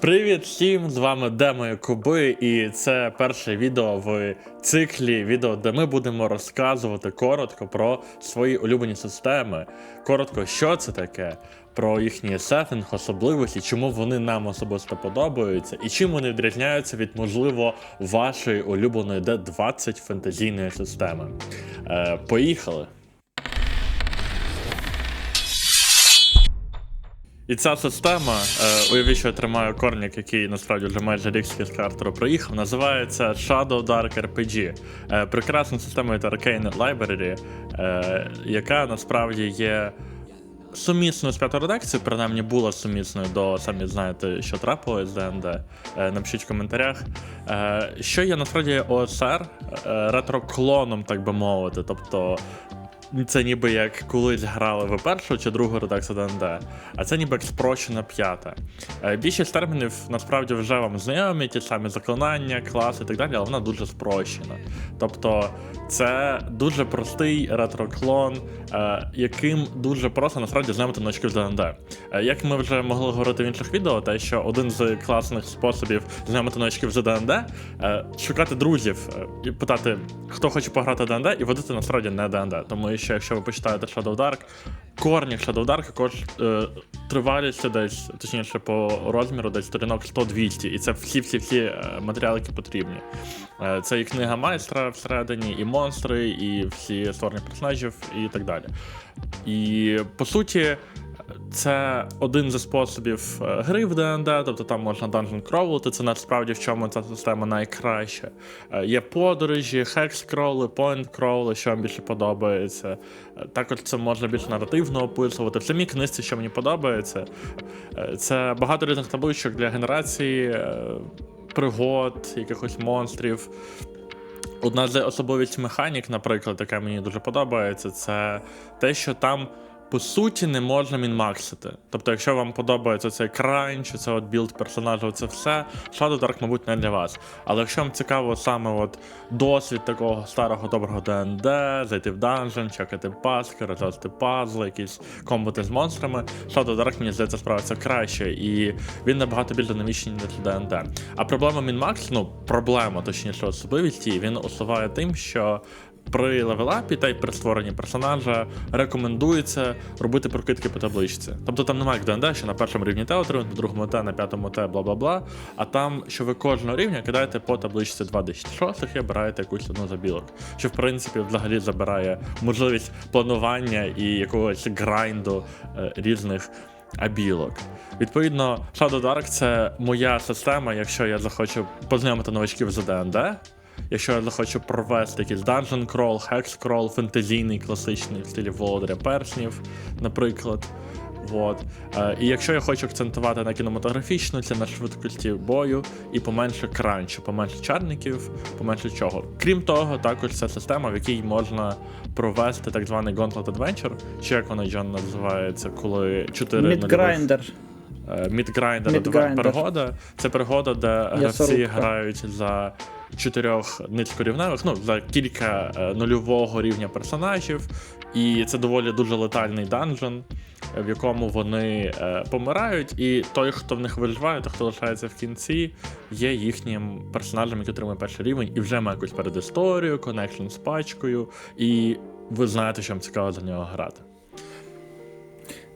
Привіт всім! З вами Демо Куби, і це перше відео в циклі відео, де ми будемо розказувати коротко про свої улюблені системи. Коротко, що це таке, про їхній сеттинг, особливості, чому вони нам особисто подобаються, і чим вони відрізняються від, можливо, вашої улюбленої D20 фентезійної системи. Е, поїхали! І ця система, е, уявіть, що я тримаю корник, який насправді вже майже рік з картеру проїхав, називається Shadow Dark RPG. Е, прекрасна система від Arcane Library, е, яка насправді є сумісною з п'ятою редакцією, принаймні була сумісною до самі знаєте, що трапилось з ДНД. Е, напишіть в коментарях. Е, що є насправді ОСР е, ретро-клоном, так би мовити. Тобто це ніби як колись грали ви першу чи другу редакцію ДНД, а це ніби як спрощена п'ята. Е, Більшість термінів насправді вже вам знайомі, ті самі заклинання, класи і так далі, але вона дуже спрощена. Тобто це дуже простий ретро-клон, е, яким дуже просто насправді знайомити новачків з ДНД. Е, Як ми вже могли говорити в інших відео, те, що один з класних способів знайомити новачків з ДНД шукати друзів і питати, хто хоче пограти в ДНД, і водити насправді не ДНД. Тому що якщо ви почитаєте Shadow Dark, корні Shadow Dark також е, тривалістю десь, точніше по розміру, десь сторінок 100-200. І це всі-всі-всі е, матеріали, які потрібні. Е, Це і книга майстра всередині, і монстри, і всі створення персонажів, і так далі. І по суті. Це один зі способів е, гри в ДНД, тобто там можна dungeon кровлити, це насправді в чому ця система найкраща. Е, Є подорожі, хекс кроли, point кроли, що вам більше подобається. Е, Також це можна більш наративно описувати. В самій книжці, що мені подобається, це багато різних табличок для генерації пригод, якихось монстрів. Одна з особливість механік, наприклад, яка мені дуже подобається, це те, що там по суті не можна мінмаксити. Тобто, якщо вам подобається цей крайн, чи це от білд персонажа, це все, Shadow Dark, мабуть, не для вас. Але якщо вам цікаво саме от досвід такого старого доброго ДНД, зайти в данжен, чекати паски, розв'язати пазли, якісь комбати з монстрами, Shadow Dark, мені здається, справиться краще, і він набагато більш динамічний ніж ДНД. А проблема Мінмакс, ну проблема, точніше, особливість він усуває тим, що при левелапі та й при створенні персонажа рекомендується робити прокидки по табличці. Тобто там немає як ДНД, що на першому рівні Т отримують, на другому Т, на п'ятому Т, бла бла бла. А там, що ви кожного рівня кидаєте по табличці 2 d 6 і обираєте якусь одну забілок. Що в принципі взагалі забирає можливість планування і якогось грайнду е, різних. Абілок. Відповідно, Shadow Dark це моя система, якщо я захочу познайомити новачків з ДНД, Якщо я захочу провести якийсь dungeon crawl, hex crawl, фентезійний, класичний в стилі Володаря Перснів, наприклад. Вот. Е, і якщо я хочу акцентувати на кінематографічну, це на швидкості бою і поменше кранчу, поменше чарників, поменше чого. Крім того, також це система, в якій можна провести так званий Gauntlet Adventure, чи як воно Джон називається, коли 4 Мідграйндер. Мідграйндер Мідграйндер. пригода. Це пригода, де гравці М'ясорубка. грають за чотирьох низькорівневих, ну за кілька е, нульового рівня персонажів, і це доволі дуже летальний данжен, е, в якому вони е, помирають, і той, хто в них виживає, той, хто лишається в кінці, є їхнім персонажем, який отримує перший рівень, і вже має якусь передісторію, коннекшн з пачкою, і ви знаєте, що вам цікаво за нього грати.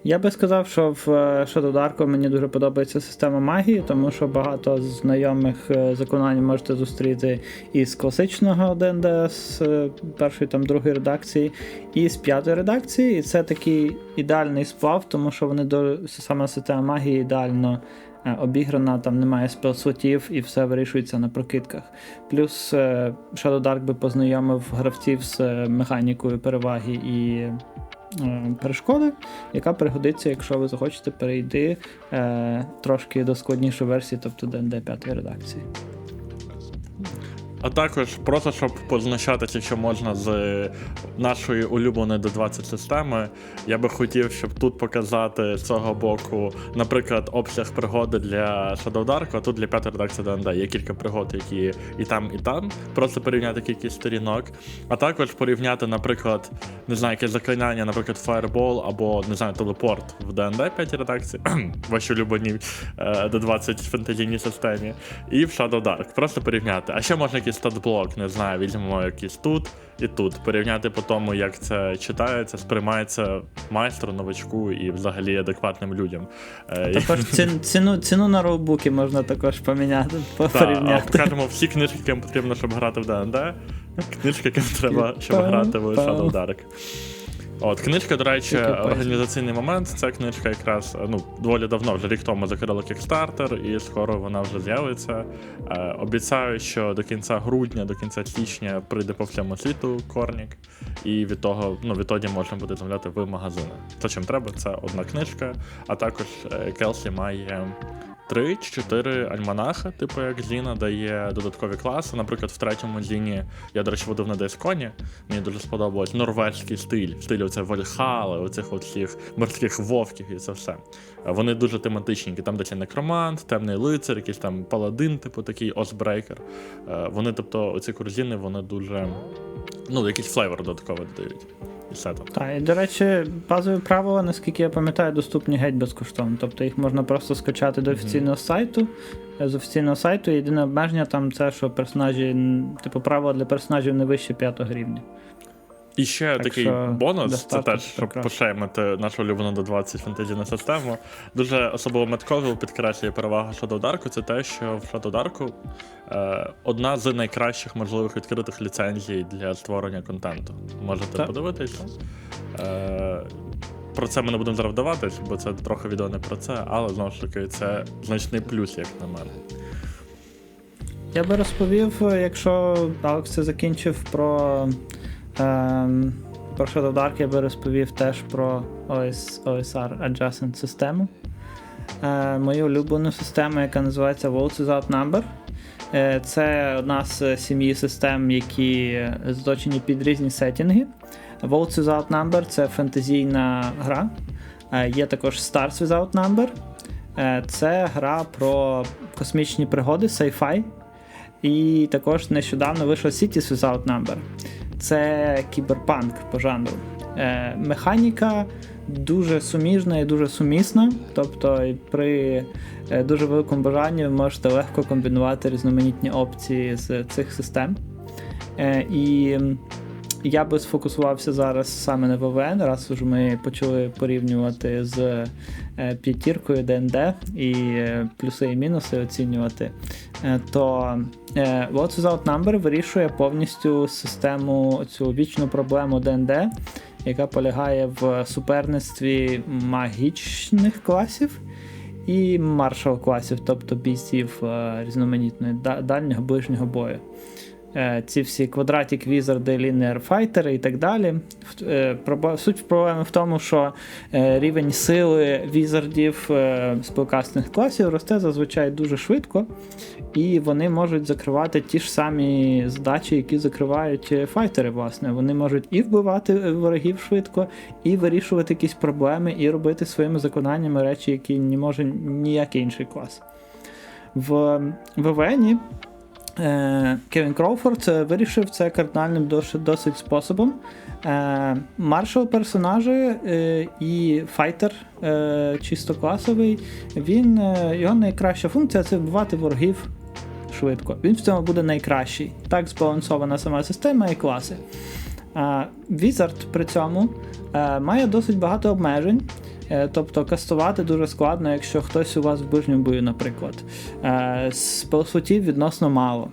Я би сказав, що в е, Shadow Dark мені дуже подобається система магії, тому що багато знайомих е, заклинань можете зустріти із класичного ДНД, з е, першої там другої редакції, і з п'ятої редакції. І це такий ідеальний сплав, тому що вони до саме система магії ідеально. е, Обіграна, там немає спелсотів і все вирішується на прокидках. Плюс е, Shadow Dark би познайомив гравців з е, механікою переваги і е, перешкоди, яка пригодиться, якщо ви захочете перейти е, трошки до складнішої версії, тобто ДНД 5 редакції. А також просто щоб позначатися, якщо можна з нашої улюбленої до 20 системи, я би хотів, щоб тут показати з цього боку, наприклад, обсяг пригоди для Shadow Dark, а тут для п'ятої редакції ДНД. Є кілька пригод, які і там, і там. Просто порівняти кількість сторінок. А також порівняти, наприклад, не знаю, якесь заклинання, наприклад, Fireball або не знаю, телепорт в ДНД 5 редакції, вашій улюбленій е, до 20 фентезійній системі, і в Shadow Dark. Просто порівняти. А ще можна якийсь статблок, не знаю, візьмемо якийсь тут і тут. Порівняти по тому, як це читається, сприймається майстру, новачку і взагалі адекватним людям. Е, Також ці- ціну, ціну на роутбуки можна також поміняти, порівняти. Покажемо всі книжки, яким потрібно, щоб грати в ДНД. Книжки, яким треба, щоб грати в. Shadow Dark. От, книжка, до речі, організаційний момент. Ця книжка якраз ну, доволі давно, вже рік тому закрили Kickstarter, і скоро вона вже з'явиться. Е, обіцяю, що до кінця грудня, до кінця січня прийде по всьому світу корнік, і від того, ну, відтоді можна буде замовляти в магазини. Те, чим треба, це одна книжка, а також е, Келсі має. Три чи чотири альманахи, типу як Зіна, дає додаткові класи. Наприклад, в третьому Зіні я, до речі, водив на Десконі. Мені дуже сподобалось норвезький стиль, в стилі оце Вальхали, оцих всіх морських вовків і це все. Вони дуже тематичні. Там де некромант, темний лицар, якийсь там паладин, типу такий осбрейкер. Вони, тобто, оці корзини, вони дуже. Ну, якийсь флейвор додатково додають. І все там. Так, і до речі, базові правила, наскільки я пам'ятаю, доступні геть безкоштовно. Тобто їх можна просто скачати до офіційного сайту. Е, З офіційного сайту єдине обмеження там це, що персонажі, типу, правила для персонажів не вище 5 рівня. І ще Так такий що бонус, це теж, щоб пошеймити нашу улюблену до 20 фентезійну систему. Дуже особливо метково підкреслює перевагу Shadow Dark, це те, що в Shadow Dark е, одна з найкращих можливих відкритих ліцензій для створення контенту. Можете Так. подивитися. Е, про це ми не будемо зараз вдаватись, бо це трохи відео не про це, але знову ж таки це значний плюс, як на мене. Я би розповів, е, якщо Алекс це закінчив про, ем, про Shadow Dark, я би розповів теж про OS, OSR Adjacent систему. Е, мою улюблену систему, яка називається Worlds Without Number. Е, це одна з сім'ї систем, які заточені під різні сеттінги. Worlds Without Number це фентезійна гра. Е, є також Stars Without Number. Е, це гра про космічні пригоди, sci-fi. І також нещодавно вийшов Cities Without Number. Це кіберпанк по жанру. Е, механіка дуже суміжна і дуже сумісна. Тобто, при е, дуже великому бажанні ви можете легко комбінувати різноманітні опції з цих систем. Е, і я би сфокусувався зараз саме на ВВН, раз уже ми почали порівнювати з п'ятіркою ДНД і е, плюси і мінуси оцінювати. Е, то е, What's Without Number вирішує повністю систему цю вічну проблему ДНД, яка полягає в суперництві магічних класів і маршал класів, тобто бійців е, різноманітної дальнього ближнього бою. Е, Ці всі квадратик, візарди, лінер файтери і так далі. Е, Суть проблеми в тому, що е, рівень сили візардів спелкастних класів росте зазвичай дуже швидко, і вони можуть закривати ті ж самі задачі, які закривають файтери. Власне, вони можуть і вбивати ворогів швидко, і вирішувати якісь проблеми, і робити своїми законаннями речі, які не може ніякий інший клас. В ВВНі Кевін Кроуфорд е, вирішив це кардинальним досить, способом. Е, Маршал персонажі е, і файтер е, чисто класовий. Він, е, його найкраща функція це вбивати ворогів швидко. Він в цьому буде найкращий. Так збалансована сама система і класи. Wizard при цьому е, має досить багато обмежень. Е, Тобто кастувати дуже складно, якщо хтось у вас в ближньому бою, наприклад. Е, Спелсутів відносно мало.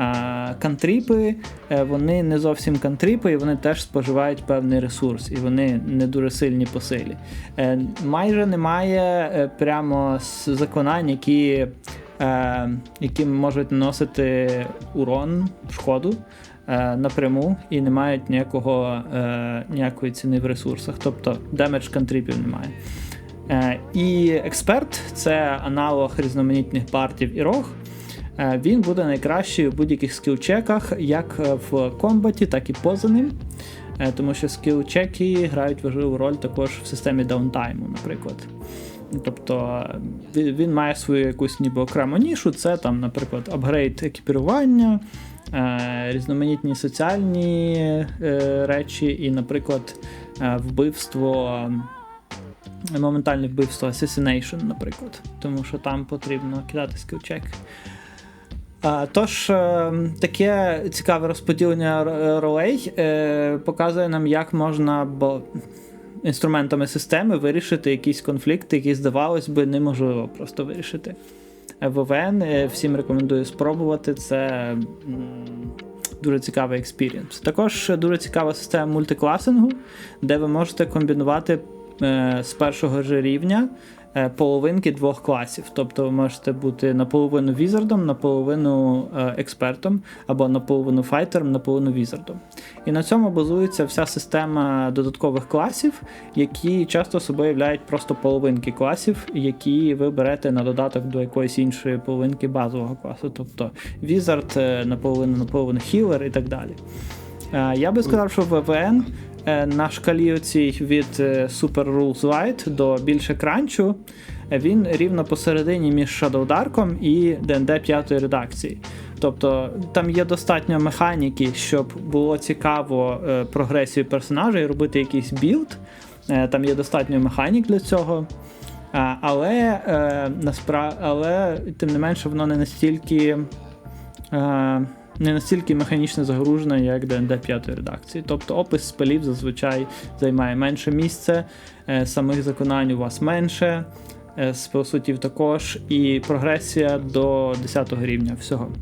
Е, Кантріпи, е, вони не зовсім кантріпи, і вони теж споживають певний ресурс, і вони не дуже сильні по силі. Е, Майже немає е, прямо заклинань, які, е, які можуть наносити урон, шкоду е, напряму і не мають ніякого, е, ніякої ціни в ресурсах, тобто демедж кантріпів немає. Е, і експерт це аналог різноманітних партів і рог. Е, Він буде найкращий у будь-яких скіл-чеках, як е, в комбаті, так і поза ним. Е, Тому що скіл-чеки грають важливу роль також в системі даунтайму, наприклад. Тобто е, він, має свою якусь ніби окрему нішу, це там, наприклад, апгрейд екіпірування, е, різноманітні соціальні е, речі, і, наприклад, е, вбивство, е, моментальне вбивство Assassination, наприклад, тому що там потрібно кидати скілчек. Тож, е, таке цікаве розподілення ролей е, показує нам, як можна інструментами системи вирішити якісь конфлікти, які, здавалось би, неможливо просто вирішити. Е, ВВН е, всім рекомендую спробувати. Це дуже цікавий експірієнс. Також дуже цікава система мультикласингу, де ви можете комбінувати е, з першого ж рівня половинки двох класів. Тобто ви можете бути наполовину візардом, наполовину експертом, або наполовину файтером, наполовину візардом. І на цьому базується вся система додаткових класів, які часто собою являють просто половинки класів, які ви берете на додаток до якоїсь іншої половинки базового класу. Тобто візард е, наполовину, наполовину хілер і так далі. Е, Я би сказав, що ВВН е, на шкалі оцій від Super Rules Light до більше кранчу, він рівно посередині між Shadow Dark і ДНД 5 редакції. Тобто там є достатньо механіки, щоб було цікаво е, прогресію персонажа і робити якийсь білд. Е, там є достатньо механік для цього. А, але, е, наспра... але тим не менше воно не настільки. Е, не настільки механічно загружена, як ДНД 5 редакції. Тобто опис спелів зазвичай займає менше місце, е, самих законань у вас менше, е, спелсутів також, і прогресія до 10 рівня всього.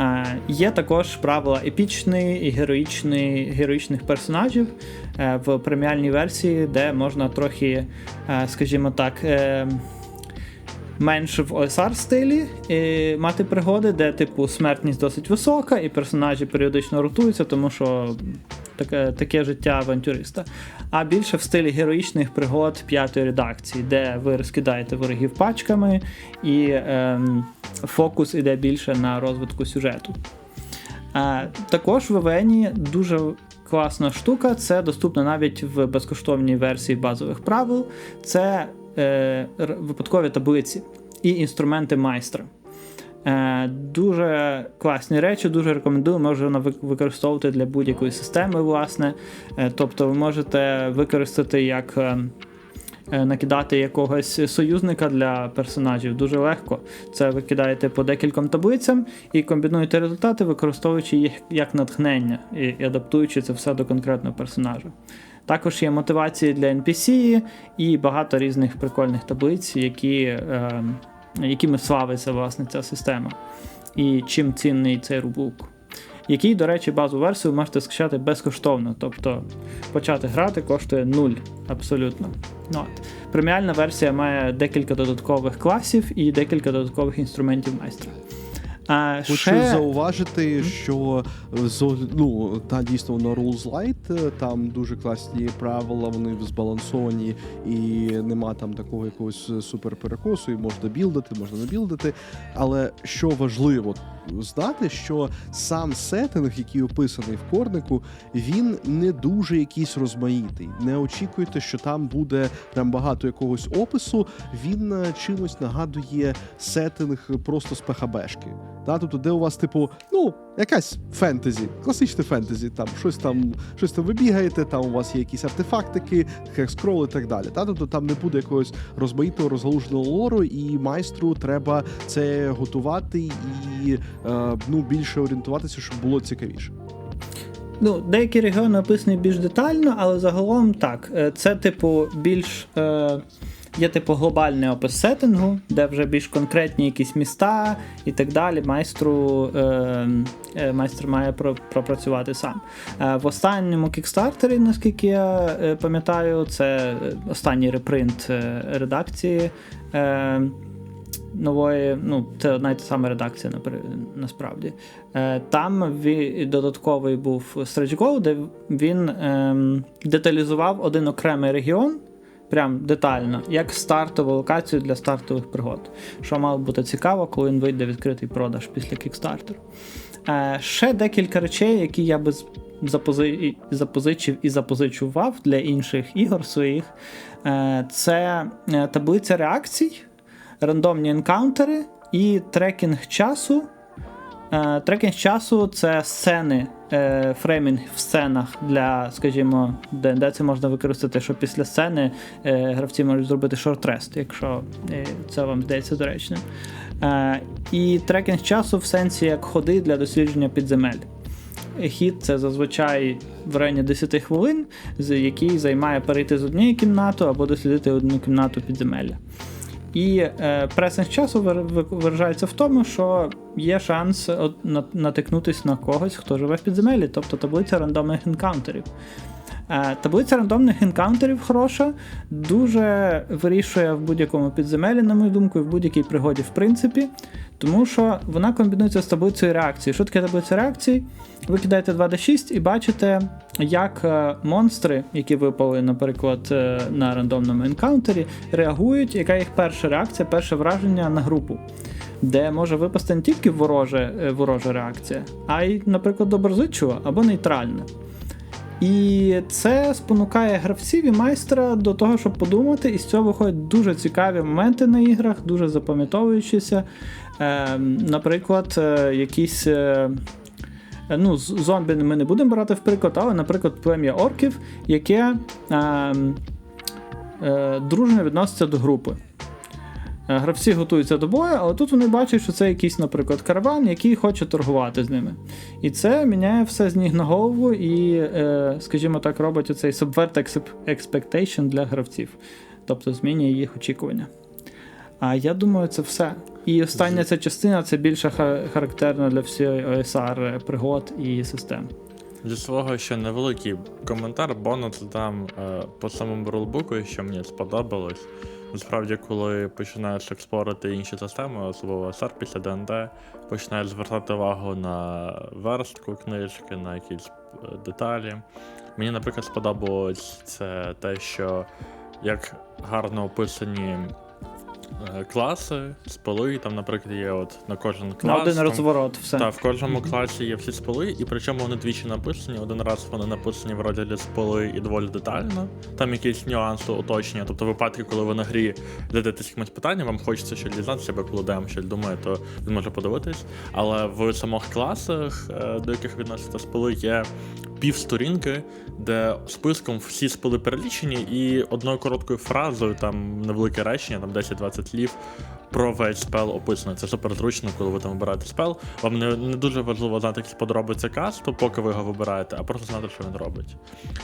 Е, Є також правила епічний і героїчний, героїчних персонажів е, в преміальній версії, де можна трохи, е, скажімо так, е, менш в OSR стилі і мати пригоди, де, типу, смертність досить висока, і персонажі періодично ротуються, тому що таке, таке життя авантюриста. А більше в стилі героїчних пригод п'ятої редакції, де ви розкидаєте ворогів пачками, і ем, фокус іде більше на розвитку сюжету. А, також в ВВН дуже класна штука, це доступно навіть в безкоштовній версії базових правил. Це е, випадкові таблиці і інструменти майстра. Е, дуже класні речі, дуже рекомендую, можна використовувати для будь-якої системи, власне. Е, тобто ви можете використати як. е, Накидати якогось союзника для персонажів дуже легко. Це ви кидаєте по декільком таблицям і комбінуєте результати, використовуючи їх як натхнення і, адаптуючи це все до конкретного персонажа. Також є мотивації для NPC і багато різних прикольних таблиць, які, якими славиться власне ця система. І чим цінний цей рубук. Який, до речі, базу версію можете скачати безкоштовно. Тобто почати грати коштує 0 абсолютно. Ну, от. Преміальна версія має декілька додаткових класів і декілька додаткових інструментів майстра. А, Хочу ще... зауважити, що е, ну, та дійсно на Rules Light, е, там дуже класні правила, вони збалансовані, і нема там такого якогось суперперекосу, і можна білдити, можна не білдити. Але що важливо знати, що сам сеттинг, який описаний в корнику, він не дуже якийсь розмаїтий. Не очікуйте, що там буде прям багато якогось опису. Він е, чимось нагадує сеттинг просто з ПХБшки. Та, тобто, де у вас, типу, ну, якась фентезі, класичне фентезі, там щось там, щось там ви бігаєте, там у вас є якісь артефактики, хекскрол і так далі. Та, тобто там не буде якогось розмаїтого, розгалуженого лору, і майстру треба це готувати і е, ну, більше орієнтуватися, щоб було цікавіше. Ну, деякі регіони описані більш детально, але загалом так. Е, Це, типу, більш. Е, є, типу, глобальний опис сеттингу, де вже більш конкретні якісь міста і так далі. Майстру е, е, майстер має про, пропрацювати сам. Е, в останньому кікстартері, наскільки я е, пам'ятаю, це е, останній репринт е, редакції. Е, нової, ну, це одна й та сама редакція насправді. Е, Там додатковий був Stretch де він ем, деталізував один окремий регіон прям детально, як стартову локацію для стартових пригод. Що мало бути цікаво, коли він вийде відкритий продаж після Kickstarter. Е, ще декілька речей, які я би запози... запозичив і запозичував для інших ігор своїх. Е, це е, таблиця реакцій, рандомні енкаунтери і трекінг часу. Е, Трекінг часу це сцени, е, фреймінг в сценах для, скажімо, де, це можна використати, що після сцени е, гравці можуть зробити шорт-рест, якщо е, це вам здається доречним. Е, і трекінг часу в сенсі як ходи для дослідження підземель. Хід це зазвичай в районі 10 хвилин, з- який займає перейти з однієї кімнати або дослідити одну кімнату підземелля. І е, пресинг часу вир- виражається в тому, що є шанс от, на- натикнутись на когось, хто живе в підземеллі, тобто таблиця рандомних енкаунтерів. Е, таблиця рандомних енкаунтерів хороша, дуже вирішує в будь-якому підземеллі, на мою думку, і в будь-якій пригоді, в принципі, тому що вона комбінується з таблицею реакцій. Що таке таблиця реакцій? Ви кидаєте 2d6 і бачите, як е, монстри, які випали, наприклад, е, на рандомному енкаунтері, реагують, яка їх перша реакція, перше враження на групу. Де може випасти не тільки вороже, ворожа реакція, а й, наприклад, доброзичува або нейтральна. І це спонукає гравців і майстра до того, щоб подумати, і з цього виходять дуже цікаві моменти на іграх, дуже запам'ятовуючіся. Е, наприклад, е, якісь. Е, Ну, з- зомбі ми не будемо брати в приклад, але, наприклад, плем'я орків, яке е, е, дружньо відноситься до групи. Е, Гравці готуються до бою, але тут вони бачать, що це якийсь, наприклад, караван, який хоче торгувати з ними. І це міняє все з ніг на голову і, е, скажімо так, робить оцей subvert expectation для гравців. Тобто змінює їх очікування. А я думаю, це все. І остання ця частина це більше ха- характерно для всієї OSR пригод і систем. Зі свого ще невеликий коментар, бонус дам е, по самому рулбуку, що мені сподобалось. Насправді, коли починаєш експлорити інші системи, особливо SR після ДНД, починаєш звертати увагу на верстку книжки, на якісь е, деталі. Мені, наприклад, сподобалось це те, що як гарно описані класи, споли, там, наприклад, є от на кожен клас. На один там- розворот, все. так, в кожному класі є всі споли, і причому вони двічі написані. Один раз вони написані в розділі споли і доволі детально. Там якісь нюанси, уточнення. Тобто випадки, коли ви на грі задаєтесь якимось питанням, вам хочеться щось дізнатися, або коли ДМ щось думає, то він може подивитись. Але в самих класах, е, до яких відносяться споли, є півсторінки, де списком всі спили перелічені, і одною короткою фразою, там невелике речення, там 10-20 слів. Про весь спел описано. Це супер зручно, коли ви там вибираєте спел. Вам не, не дуже важливо знати, якісь подробиці касту, поки ви його вибираєте, а просто знати, що він робить.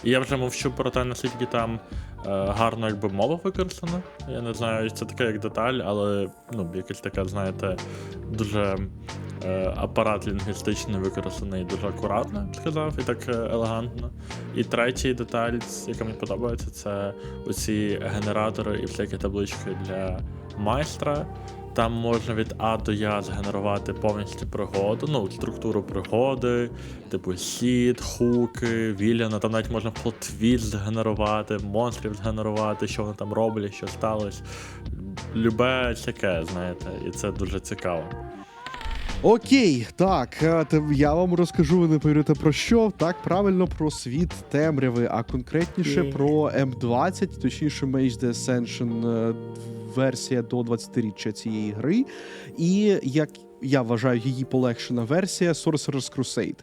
І я вже мовчу про те, наскільки там е, гарно якби мова використана. Я не знаю, це таке як деталь, але ну, якась така, знаєте, дуже е, апарат лінгвістичний використаний дуже акуратно, сказав, і так е, елегантно. І третій деталь, яка мені подобається, це оці генератори і всякі таблички для майстра. Там можна від А до Я згенерувати повністю пригоду, ну, структуру пригоди, типу сід, хуки, віляна, там навіть можна плотвіт згенерувати, монстрів згенерувати, що вони там роблять, що сталося. Любе всяке, знаєте, і це дуже цікаво. Окей, так, е, я вам розкажу, ви не повірите про що. Так, правильно про світ темряви, а конкретніше okay. про М20, точніше Mage the Ascension е, версія до 20-річчя цієї гри. І як я вважаю, її полегшена версія Sorcerer's Crusade.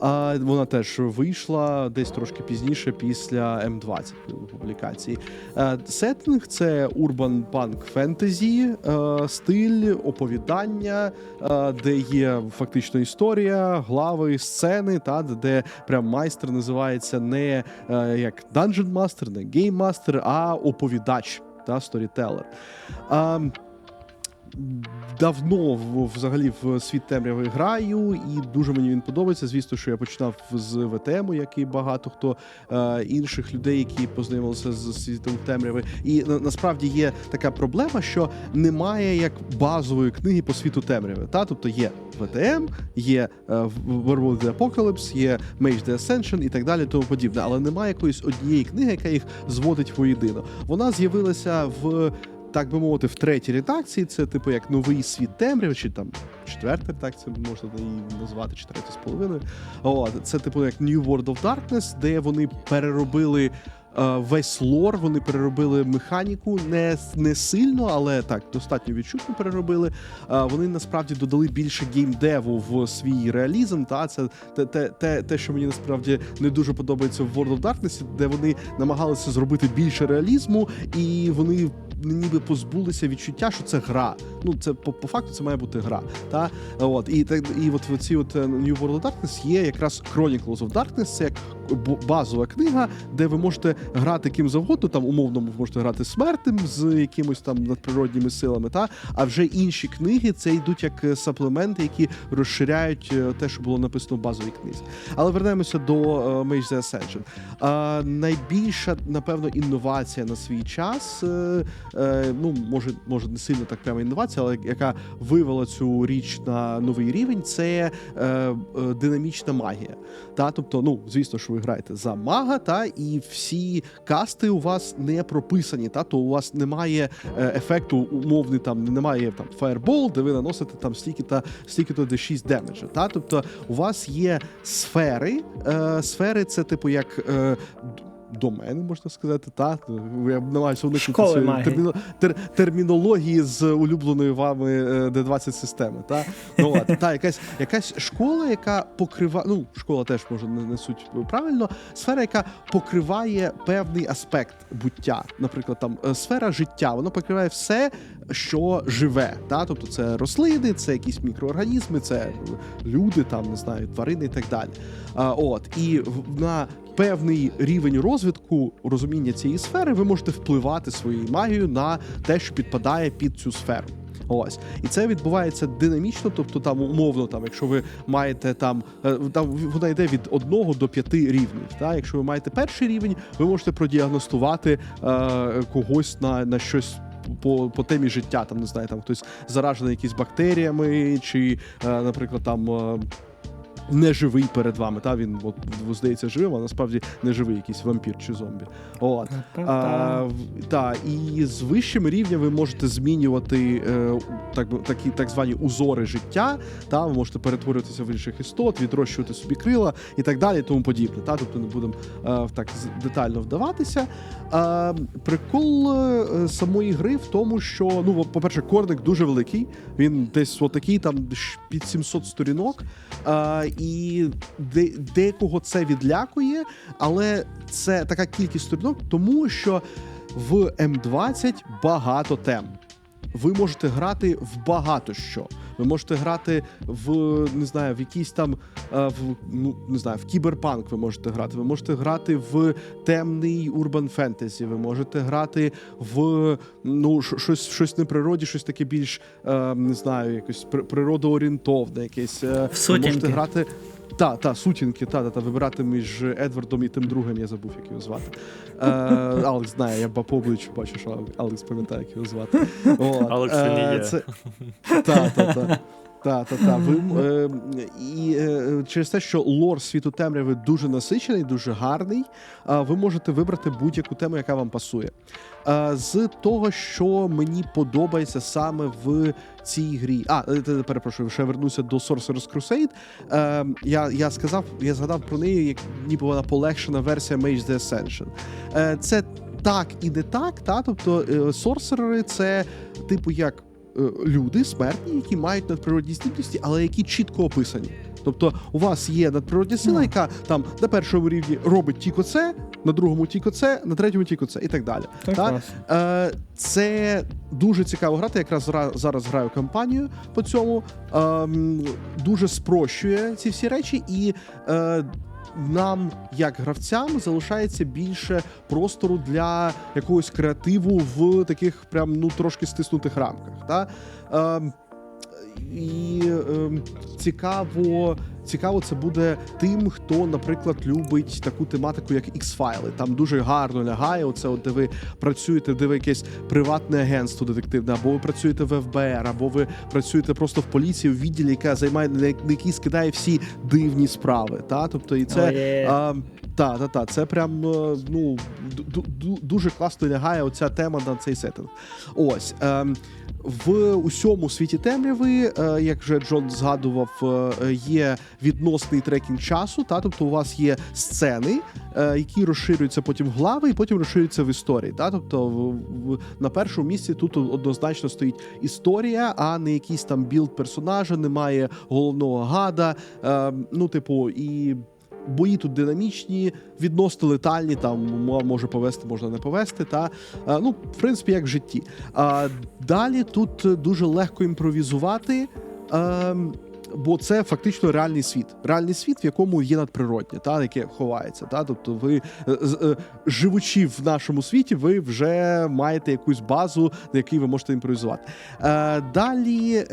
А вона теж вийшла десь трошки пізніше після М20 публікації. Е, Сеттинг це урбан панк фентезі, е, стиль, оповідання, е, де є фактично історія, глави, сцени, та де прям майстер називається не як Dungeon Master, не Game Master, а оповідач та сторітелер. Давно взагалі в світ темряви граю, і дуже мені він подобається. Звісно, що я починав з ВТМу, як і багато хто е, інших людей, які познайомилися з світом темряви. І на, насправді є така проблема, що немає як базової книги по світу темряви. Та? Тобто є ВТМ, є е, Werewolf the Apocalypse, є Mage the Ascension і так далі, тому подібне. Але немає якоїсь однієї книги, яка їх зводить воєдино. Вона з'явилася в. Так би мовити, в третій редакції це типу як новий світ темряви, чи там четверта редакція, можна її назвати, чи третя з половиною. От, це типу як New World of Darkness, де вони переробили е, весь лор, вони переробили механіку не, не сильно, але так, достатньо відчутно переробили. Е, вони насправді додали більше геймдеву в свій реалізм. Та це те, те, те, те, що мені насправді не дуже подобається в World of Darkness, де вони намагалися зробити більше реалізму, і вони ніби позбулися відчуття, що це гра. Ну це по, по факту це має бути гра. Та от і так і от в цій от е, New World of Darkness є якраз Chronicles of Darkness, це як базова книга, де ви можете грати ким завгодно. Там умовно ви можете грати смертним з якимось там надприродніми силами. Та а вже інші книги це йдуть як е, саплементи, які розширяють е, те, що було написано в базовій книзі. Але вернемося до Mage the Ascension. Найбільша, напевно, інновація на свій час. Е, ну, може, може, не сильно так прямо інновація, але яка вивела цю річ на новий рівень, це е, е, динамічна магія. Та, тобто, ну, звісно, що ви граєте за мага, та і всі касти у вас не прописані, та то у вас немає ефекту умовний, там немає там фаербол, де ви наносите там стільки та стільки то d6 демеджа. Та тобто у вас є сфери. Е, сфери це типу як. Е, д- Домени, можна сказати, та я намагаюся уникнути терміно, тер, термінології з улюбленої вами е, D20 системи. Та ну от, та якась якась школа, яка покриває. Ну, школа теж може не, не суть правильно. Сфера, яка покриває певний аспект буття. Наприклад, там е, сфера життя, вона покриває все, що живе. Та? Тобто це рослини, це якісь мікроорганізми, це люди, там не знаю, тварини і так далі. А, от і на певний рівень розвитку розуміння цієї сфери ви можете впливати своєю магією на те, що підпадає під цю сферу. Ось і це відбувається динамічно, тобто там умовно, там, якщо ви маєте там, е, там вона йде від 1 до 5 рівнів. Та? Якщо ви маєте перший рівень, ви можете продіагностувати е, когось на, на щось. По, по темі життя, там не знаю, там хтось заражений якісь бактеріями, чи, е, наприклад, там е, не живий перед вами. Та він от здається живим, а насправді не живий якийсь вампір чи зомбі. От. А, та, і з вищим рівнем ви можете змінювати е, так, такі так звані узори життя. Та, ви можете перетворюватися в інших істот, відрощувати собі крила і так далі, тому подібне. Та, тобто не будемо е, так детально вдаватися. А, прикол е, самої гри в тому, що, ну, по-перше, корник дуже великий. Він десь отакий, там під 700 сторінок. А, і де, декого це відлякує, але це така кількість сторінок, тому що в М20 багато тем. Ви можете грати в багато що. Ви можете грати в не знаю, в якийсь там е, в ну не знаю, в кіберпанк. Ви можете грати. Ви можете грати в темний урбан фентезі. Ви можете грати в ну щось, щось на природі, щось таке більш е, не знаю, якось при- природоорієнтовне, якесь е, В ви можете грати. Та, та, сутінки, та, та, та, вибирати між Едвардом і тим другим, я забув, як його звати. Е, Алекс знає, я по обличчю бачу, що Алекс пам'ятає, як його звати. Алекс це не є. Це... Та, та, та. Та, та, та. Ви, е, і е, через те, що лор світу темряви дуже насичений, дуже гарний, е, ви можете вибрати будь-яку тему, яка вам пасує. Е, з того, що мені подобається саме в цій грі. А, е, перепрошую, ще вернуся до Sorcerer's Crusade. Е, я, я сказав, я згадав про неї, як ніби вона полегшена версія Mage the Ascension. Е, це так і не так. Та? Тобто е, сорсерери це типу як люди смертні, які мають надприродні здібності, але які чітко описані. Тобто, у вас є надприродня сила, Ну. яка там на першому рівні робить тільки це, на другому тільки це, на третьому тільки це, і так далі. Так, та? Е, це дуже цікаво грати. Якраз зараз граю кампанію по цьому. Ем, дуже спрощує ці всі речі, і е, нам, як гравцям, залишається більше простору для якогось креативу в таких прям ну трошки стиснутих рамках. Та? Ем, і ем, цікаво, цікаво це буде тим, хто, наприклад, любить таку тематику, як X-файли. Там дуже гарно лягає. Оце, от де ви працюєте, де ви якесь приватне агентство детективне, або ви працюєте в ФБР, або ви працюєте просто в поліції в відділі, яка займає на який скидає всі дивні справи. Та? Тобто, і це. А, та, та, та, це прям е, ну ду- ду- дуже класно лягає оця тема на цей сеттинг. Ось. ем, в усьому світі темряви, е, як вже Джон згадував, е, є відносний трекінг часу. Та тобто у вас є сцени, е, які розширюються потім в глави, і потім розширюються в історії. Та тобто на першому місці тут однозначно стоїть історія, а не якийсь там білд персонажа, немає головного гада. Ну, типу, і бої тут динамічні, відносно летальні, там може повести, можна не повести. Та ну, в принципі, як в житті. А далі тут дуже легко імпровізувати. ем, Бо це фактично реальний світ, реальний світ, в якому є надприроднє, та яке ховається. Та тобто, ви е, е, живучи в нашому світі, ви вже маєте якусь базу, на якій ви можете імпровізувати. Е, далі.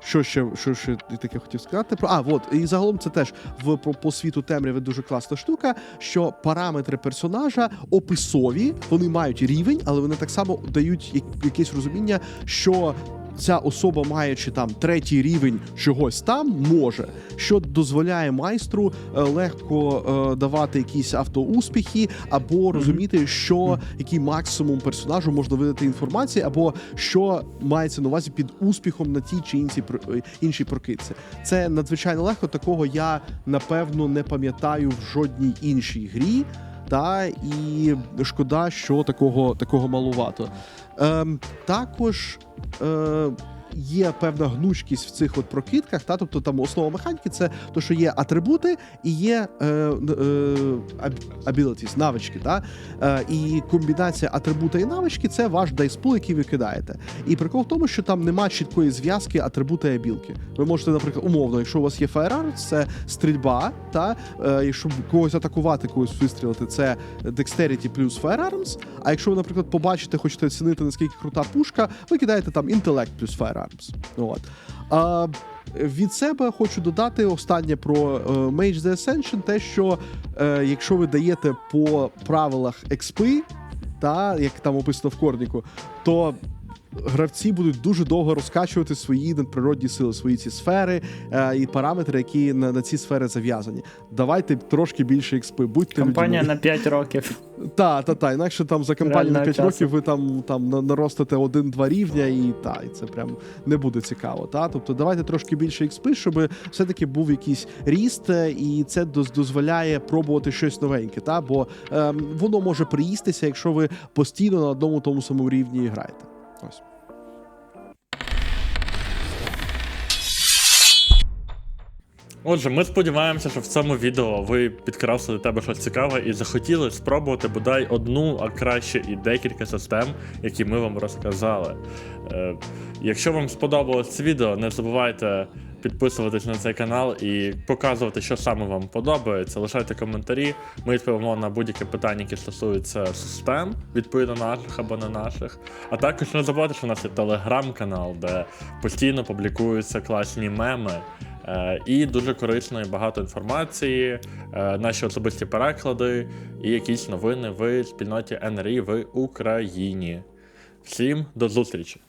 Що ще, що ще таке хотів сказати? Про а, от і загалом це теж в по, по світу темряви дуже класна штука, що параметри персонажа описові, вони мають рівень, але вони так само дають якесь розуміння, що. Ця особа, маючи там третій рівень чогось там, може, що дозволяє майстру е, легко е, давати якісь автоуспіхи, або розуміти, що який максимум персонажу можна видати інформації, або що мається на увазі під успіхом на тій чи іншій про- е, іншій прокидці. Це надзвичайно легко. Такого я напевно не пам'ятаю в жодній іншій грі. Та і шкода, що такого, такого малувато. Ем, також е, є певна гнучкість в цих от прокидках. Та, тобто там основа механіки це то, що є атрибути і є е, е, abilities, навички. Та? Е, і комбінація атрибута і навички це ваш дайспул, який ви кидаєте. І прикол в тому, що там нема чіткої зв'язки атрибута і абілки. Ви можете, наприклад, умовно, якщо у вас є firearms, це стрільба, та е, якщо когось атакувати, когось вистрілити, це dexterity плюс firearms. А якщо ви, наприклад, побачите, хочете оцінити, наскільки крута пушка, ви кидаєте там інтелект плюс firearms. От. А, від себе хочу додати останнє про е, Mage the Ascension, те, що е, якщо ви даєте по правилах експи, та як там описано в корніку, то гравці будуть дуже довго розкачувати свої надприродні сили, свої ці сфери е, і параметри, які на, на ці сфери зав'язані. Давайте трошки більше експи, будьте Компанія людьми. на 5 років. Та, та, та. Інакше там за кампанію на 5 часу. років ви там, там на- наростите один-два рівня, і та, і це прям не буде цікаво. Та? Тобто давайте трошки більше експи, щоб все-таки був якийсь ріст, е, і це дозволяє пробувати щось новеньке. Та? Бо ем, воно може приїстися, якщо ви постійно на одному тому самому рівні граєте. Ось. Отже, ми сподіваємося, що в цьому відео ви підкрасли до тебе щось цікаве і захотіли спробувати бодай одну, а краще і декілька систем, які ми вам розказали. Е, якщо вам сподобалось це відео, не забувайте підписуватись на цей канал і показувати, що саме вам подобається. Лишайте коментарі. Ми відповімо на будь-які питання, які стосуються систем, відповідно наших або не наших. А також не забувайте, що у нас є телеграм-канал, де постійно публікуються класні меми. Е, І дуже корисно багато інформації, е, наші особисті переклади і якісь новини в спільноті НРІ в Україні. Всім до зустрічі!